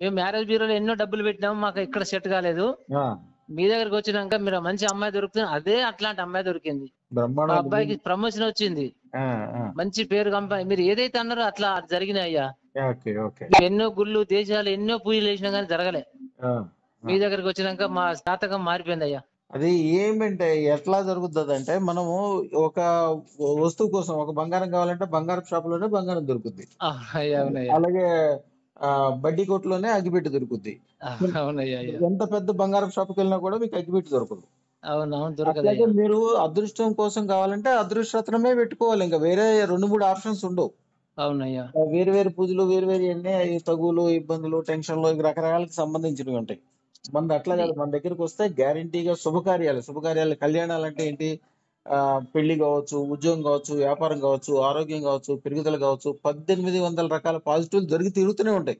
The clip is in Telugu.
మేము మ్యారేజ్ బ్యూరోలో ఎన్నో డబ్బులు పెట్టినాము మాకు ఇక్కడ సెట్ కాలేదు. మీ దగ్గరికి వచ్చినాక మీరు మంచి అమ్మాయి దొరుకుతుంది అదే అట్లాంటి అమ్మాయి దొరికింది. మా అబ్బాయికి ప్రమోషన్ వచ్చింది. మంచి పేరు కంప మీరు ఏదైతే అన్నారో అట్లా జరిగినాయి అయ్యా. ఎన్నో గుళ్ళు దేశాలు ఎన్నో పూజలు వేసినా కానీ జరగలే. మీ దగ్గరికి వచ్చినాక మా జాతకం మారిపోయింది అయ్యా. అది ఏమంటే ఎట్లా జరుగుతుంది అంటే మనము ఒక వస్తువు కోసం ఒక బంగారం కావాలంటే బంగారం షాప్లోనే బంగారం అవునయ్యా. అలాగే బడ్డీ కొట్టులోనే అగ్గిపెట్టి దొరుకుద్ది. ఎంత పెద్ద బంగారం షాప్కి వెళ్ళినా కూడా మీకు అగ్గిపెట్టి దొరకదు. దొరకదయ్యా మీరు అదృష్టం కోసం కావాలంటే అదృష్టరత్నమే పెట్టుకోవాలి. ఇంకా వేరే రెండు మూడు ఆప్షన్స్ ఉండవు. అవునయ్యా. వేరు వేరు పూజలు వేరు వేరు అన్ని తగులు ఇబ్బందులు టెన్షన్లు రకరకాలకు సంబంధించినవి ఉంటాయి. మన అట్లా కాదు. మన దగ్గరికి వస్తే గ్యారంటీగా శుభకార్యాలు. శుభకార్యాలు కళ్యాణాలు అంటే ఏంటి? పెళ్ళి కావచ్చు ఉద్యోగం కావచ్చు వ్యాపారం కావచ్చు ఆరోగ్యం కావచ్చు పెరుగుదల కావచ్చు పద్దెనిమిది వందల రకాల పాజిటివ్లు జరిగి తిరుగుతూనే ఉంటాయి.